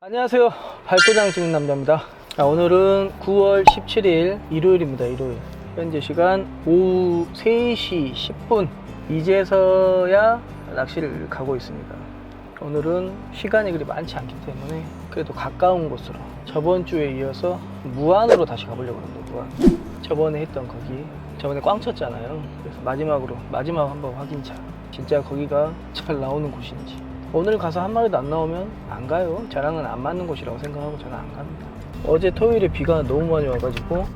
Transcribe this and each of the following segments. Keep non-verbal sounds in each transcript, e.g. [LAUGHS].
안녕하세요. 발도장 찍는 남자입니다. 자, 오늘은 9월 17일 일요일입니다. 일요일. 현재 시간 오후 3시 10분. 이제서야 낚시를 가고 있습니다. 오늘은 시간이 그리 많지 않기 때문에 그래도 가까운 곳으로 저번 주에 이어서 무안으로 다시 가보려고 합니다. 무안. 저번에 했던 거기. 저번에 꽝 쳤잖아요. 그래서 마지막으로 마지막 한번 확인차. 진짜 거기가 잘 나오는 곳인지. 오늘 가서 한 마리도 안 나오면 안 가요. 저랑은 안 맞는 곳이라고 생각하고 저는 안 갑니다. 어제 토요일에 비가 너무 많이 와가지고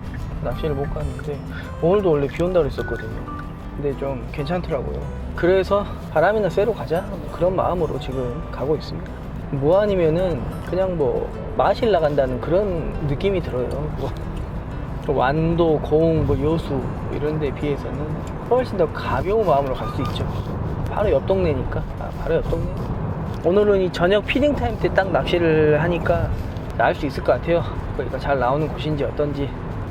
낚시를 못 갔는데 오늘도 원래 비 온다고 했었거든요. 근데 좀 괜찮더라고요. 그래서 바람이나 쐬러 가자 뭐 그런 마음으로 지금 가고 있습니다. 뭐 아니면은 그냥 뭐 마실 나간다는 그런 느낌이 들어요. 뭐 완도, 고흥, 뭐 여수 이런 데 비해서는 훨씬 더 가벼운 마음으로 갈 수 있죠. 바로 옆 동네니까. 아, 바로 옆 동네. 오늘은 이 저녁 피딩 타임 때 딱 낚시를 하니까 알수 있을 것 같아요. 그러니까 잘 나오는 곳인지 어떤지.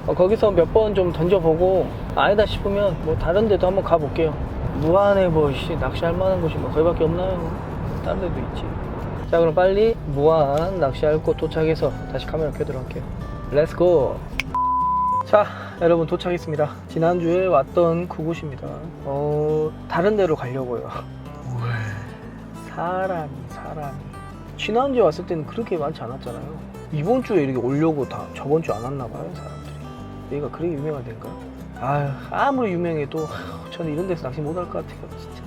어, 거기서 몇 번 좀 던져보고 아니다 싶으면 뭐 다른 데도 한번 가볼게요. 무안에 뭐 씨, 낚시할 만한 곳이 뭐 거기밖에 없나요? 다른 데도 있지. 자 그럼 빨리 무안 낚시할 곳 도착해서 다시 카메라 켜도록 할게요. 렛츠고! 자, 여러분 도착했습니다. 지난주에 왔던 그곳입니다. 어, 다른 데로 가려고요. 사람이, 사람이. 지난주에 왔을 때는 그렇게 많지 않았잖아요. 이번 주에 이렇게 오려고 다 저번 주에 안 왔나 봐요, 사람들이. 얘가 그렇게 데인가? 아유, 아무리 유명해도 저는 이런 데서 낚시 못 할 것 같아요, 진짜.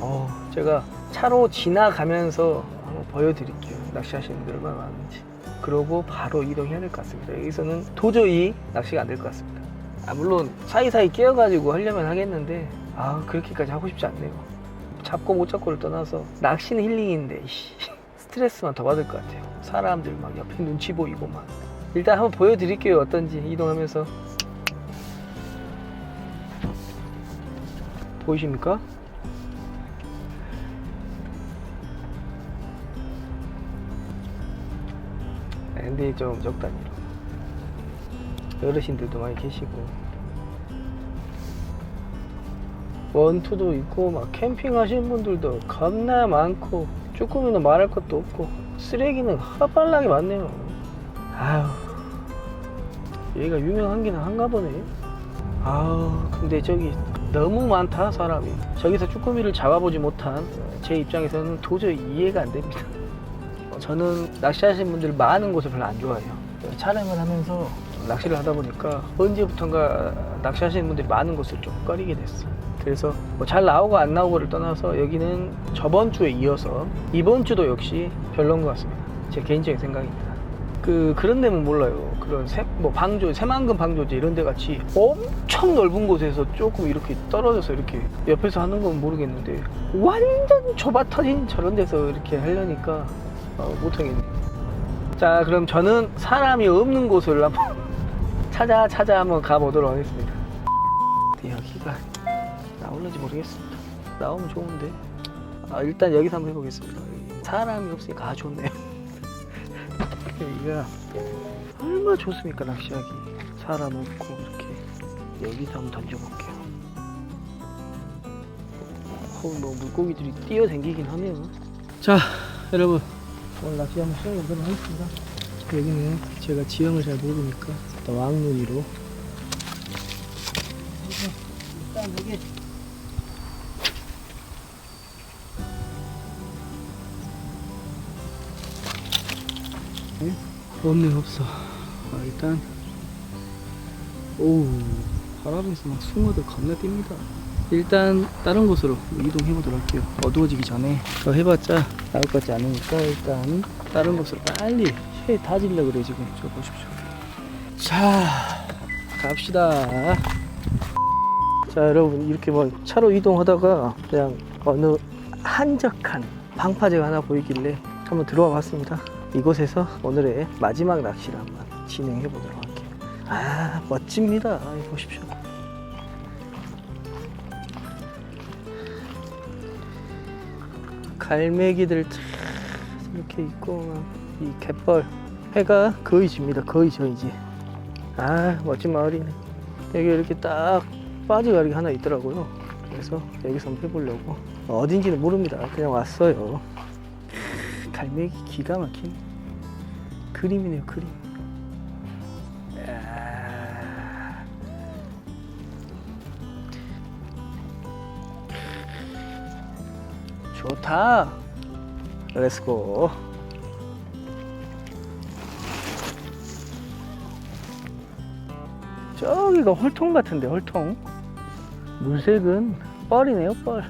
어, 제가 차로 지나가면서 한번 보여드릴게요. 낚시하시는 분들 얼마나 많은지. 그러고 바로 이동해야 될 것 같습니다. 여기서는 도저히 낚시가 안 될 것 같습니다. 아, 물론 사이사이 끼어가지고 하려면 하겠는데 아 그렇게까지 하고 싶지 않네요. 잡고 못 잡고를 떠나서 낚시는 힐링인데 이씨, 스트레스만 더 받을 것 같아요. 사람들 막 옆에 눈치 보이고 막. 일단 한번 보여드릴게요. 어떤지 이동하면서. 보이십니까? 네, 근데 좀 적당히로 어르신들도 많이 계시고 원투도 있고 막 캠핑 하시는 분들도 겁나 많고 쭈꾸미는 말할 것도 없고 쓰레기는 허발나게 많네요 아휴 얘가 유명한 기는 한가 보네 아우 근데 저기 너무 많다 사람이 저기서 쭈꾸미를 잡아보지 못한 제 입장에서는 도저히 이해가 안 됩니다 어, [LAUGHS] 저는 낚시하시는 분들 많은 곳을 별로 안 좋아해요. 촬영을 하면서 낚시를 하다 보니까 언제부턴가 낚시하시는 분들이 많은 곳을 좀 꺼리게 됐어. 그래서 뭐 잘 나오고 안 나오고를 떠나서 여기는 저번 주에 이어서 이번 주도 역시 별로인 것 같습니다. 제 개인적인 생각입니다. 그 그런 데면 몰라요. 그런 새, 뭐 방조, 새만금 방조제 이런 데 같이 엄청 넓은 곳에서 조금 이렇게 떨어져서 이렇게 옆에서 하는 건 모르겠는데 완전 좁아 터진 저런 데서 이렇게 하려니까 어, 못하겠네. 자, 그럼 저는 사람이 없는 곳을 한번 [LAUGHS] 찾아 찾아 한번 가보도록 하겠습니다. 여기가 나올는지 모르겠습니다. 나오면 좋은데. 아, 일단 여기서 한번 해보겠습니다. 사람이 없으니까 아 좋네요. [LAUGHS] 여기가 얼마나 좋습니까 낚시하기. 사람 없고 이렇게 여기서 한번 던져볼게요. 어, 뭐 물고기들이 뛰어댕기긴 하네요. 자, 여러분 오늘 낚시 한번 시작해 보도록 하겠습니다. 여기는 제가 지형을 잘 모르니까 일단 왕눈이로 일단 여기 네? 없네 없어. 아, 일단 오우 바람에서 막 숭어들 겁나 뜁니다. 일단 다른 곳으로 이동해 보도록 할게요. 어두워지기 전에. 더 해봤자 나올 것 같지 않으니까 일단 다른 곳으로 빨리 해 다지려고 그래 지금. 저 보십시오. 자 갑시다. 자 여러분 이렇게 뭐 차로 이동하다가 그냥 어느 한적한 방파제가 하나 보이길래 한번 들어와 봤습니다 이곳에서 오늘의 마지막 낚시를 한번 진행해 보도록 할게요. 아 멋집니다. 보십시오. 갈매기들 쫙 이렇게 있고 막이 갯벌. 해가 거의 집니다. 거의 저 이제. 아 멋진 마을이네. 여기 이렇게 딱 빠지가리가 하나 있더라고요. 그래서 여기서 한번 해보려고. 어딘지는 모릅니다. 그냥 왔어요 갈매기 기가 막힌 그림이네요 그림. 좋다. 렛츠고 저기가 홀통 같은데 홀통. 물색은 뻘이네요 뻘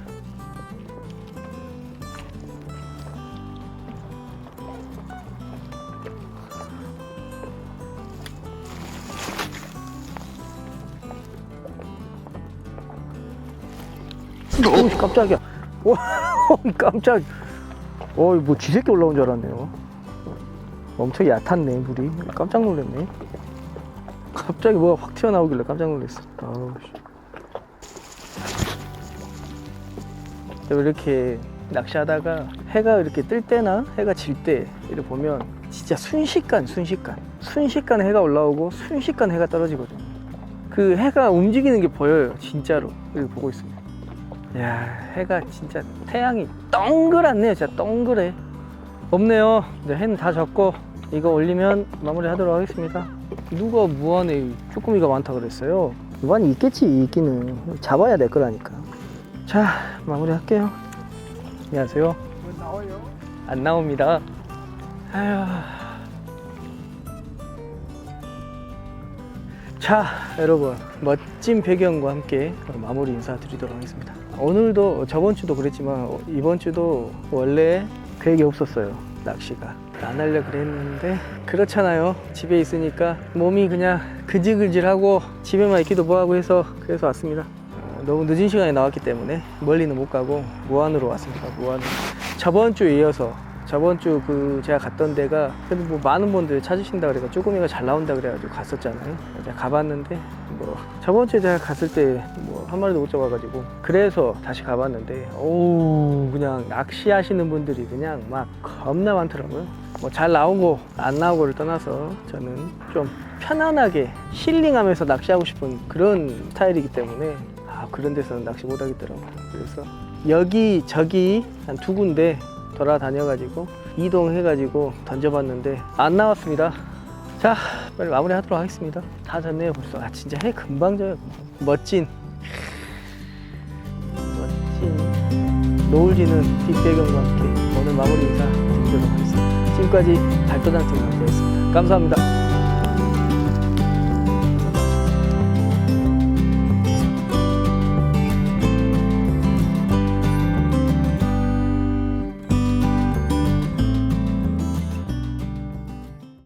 오 깜짝이야. 오 [LAUGHS] 깜짝. 어이 뭐 쥐새끼 올라온 줄 알았네요 엄청 얕았네 물이. 깜짝 놀랐네. 갑자기 뭐가 확 튀어나오길래 깜짝 놀랐어. 아우 씨. 이렇게 낚시하다가 해가 이렇게 뜰 때나 해가 질 때 이렇게 보면 진짜 순식간 순식간. 순식간에 해가 올라오고 순식간에 해가 떨어지거든요 그 해가 움직이는 게 보여요 진짜로. 여기 보고 있습니다 야 해가 진짜 태양이 동그랗네요. 진짜 동그래. 없네요. 이제 해는 다 졌고 이거 올리면 마무리 하도록 하겠습니다. 누가 무한에 쭈꾸미가 많다 그랬어요? 무한이 있겠지 있기는. 잡아야 될 거라니까. 자 마무리 할게요. 안녕하세요. 나와요? 안 나옵니다. 아휴 자 여러분 멋진 배경과 함께 마무리 인사드리도록 하겠습니다. 오늘도 저번 주도 그랬지만 이번 주도 원래 계획이 없었어요. 낚시가. 안 하려 그랬는데 그렇잖아요. 집에 있으니까 몸이 그냥 그질그질하고 집에만 있기도 뭐하고 해서 그래서 왔습니다. 어, 너무 늦은 시간에 나왔기 때문에 멀리는 못 가고 무안으로 왔습니다. 무안으로 저번 주에 이어서 저번 주 그 제가 갔던 데가 그래도 뭐 많은 분들 찾으신다 그래가 쭈꾸미가 잘 나온다 그래가지고 갔었잖아요. 제가 가봤는데 뭐 저번 주에 제가 갔을 때 뭐 한 마리도 못 잡아가지고 그래서 다시 가봤는데 오 그냥 낚시하시는 분들이 그냥 막 겁나 많더라고요. 뭐 잘 나오고 안 나오고를 떠나서 저는 좀 편안하게 힐링하면서 낚시하고 싶은 그런 스타일이기 때문에 아 그런 데서는 낚시 못 하겠더라고요. 그래서 여기 저기 한 두 군데 돌아다녀가지고 이동해가지고 던져봤는데 안 나왔습니다. 자 빨리 마무리하도록 하겠습니다. 다 졌네요 벌써. 아 진짜 해 금방 져요. 멋진 멋진 노을지는 뒷배경과 함께 오늘 마무리 인사 드리도록 하겠습니다. 지금까지 발도장팀 남자였습니다. 감사합니다.